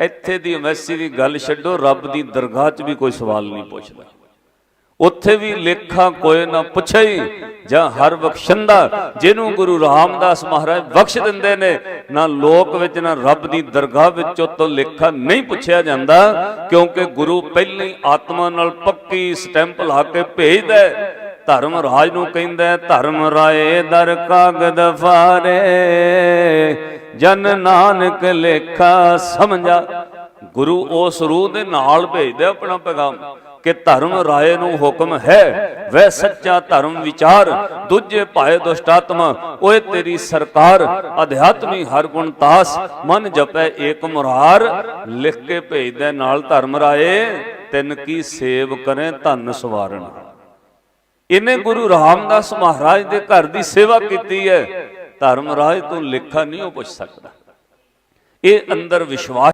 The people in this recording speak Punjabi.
ਇੱਥੇ ਦੀ ਐਮਐਸਸੀ ਦੀ ਗੱਲ ਛੱਡੋ, ਰੱਬ ਦੀ ਦਰਗਾਹ 'ਚ ਵੀ ਕੋਈ ਸਵਾਲ ਨਹੀਂ ਪੁੱਛਦਾ। ਉੱਥੇ ਵੀ ਲੇਖਾ ਕੋਈ ਨਾ ਪੁੱਛੇ ਹੀ, ਜਾਂ ਹਰ ਬਖਸ਼ੰਦਾ ਜਿਹਨੂੰ ਗੁਰੂ ਰਾਮਦਾਸ ਮਹਾਰਾਜ ਬਖਸ਼ ਦਿੰਦੇ ਨੇ, ਨਾ ਲੋਕ ਵਿੱਚ, ਨਾ ਰੱਬ ਦੀ ਦਰਗਾਹ ਵਿੱਚ ਤੋਂ ਲੇਖਾ ਨਹੀਂ ਪੁੱਛਿਆ ਜਾਂਦਾ, ਕਿਉਂਕਿ ਗੁਰੂ ਪਹਿਲਾਂ ਹੀ ਆਤਮਾ ਨਾਲ ਪੱਕੀ ਸਟੈਂਪ ਲਾ ਕੇ ਭੇਜਦਾ ਧਰਮ ਰਾਜ ਨੂੰ ਕਹਿੰਦਾ ਧਰਮ ਰਾਏ ਦਰ ਕਾਗਦ ਫਾਰੇ। ਜਨ ਨਾਨਕ ਲੇਖਾ ਸਮਝਾ। ਗੁਰੂ ਉਸ ਰੂਹ ਦੇ ਨਾਲ ਭੇਜਦਾ ਆਪਣਾ ਪੈਗਾਮ ਕਿ ਧਰਮ ਰਾਏ ਨੂੰ ਹੁਕਮ ਹੈ ਵੈ ਸੱਚਾ ਧਰਮ ਵਿਚਾਰ, ਦੂਜੇ ਭਾਏ ਦੁਸ਼ਟਾਤਮਾ, ਓਏ ਤੇਰੀ ਸਰਕਾਰ, ਅਧਿਆਤਮੀ ਹਰ ਗੁਣ ਤਾਸ, ਮਨ ਜਪੈ ਏਕ ਮੁਰਾਰ, ਲਿਖ ਕੇ ਭੇਜਦਾ ਨਾਲ ਧਰਮ ਰਾਏ, ਤਿੰਨ ਕੀ ਸੇਵ ਕਰੇ ਧਨ ਸਵਾਰਨ। ਇਹਨੇ ਗੁਰੂ ਰਾਮਦਾਸ ਮਹਾਰਾਜ ਦੇ ਘਰ ਦੀ ਸੇਵਾ ਕੀਤੀ ਹੈ। ਧਰਮ ਰਾਜ ਤੋਂ ਲਿਖਾ ਨਹੀਂ ਉਹ ਪੁੱਛ ਸਕਦਾ। ਇਹ ਅੰਦਰ ਵਿਸ਼ਵਾਸ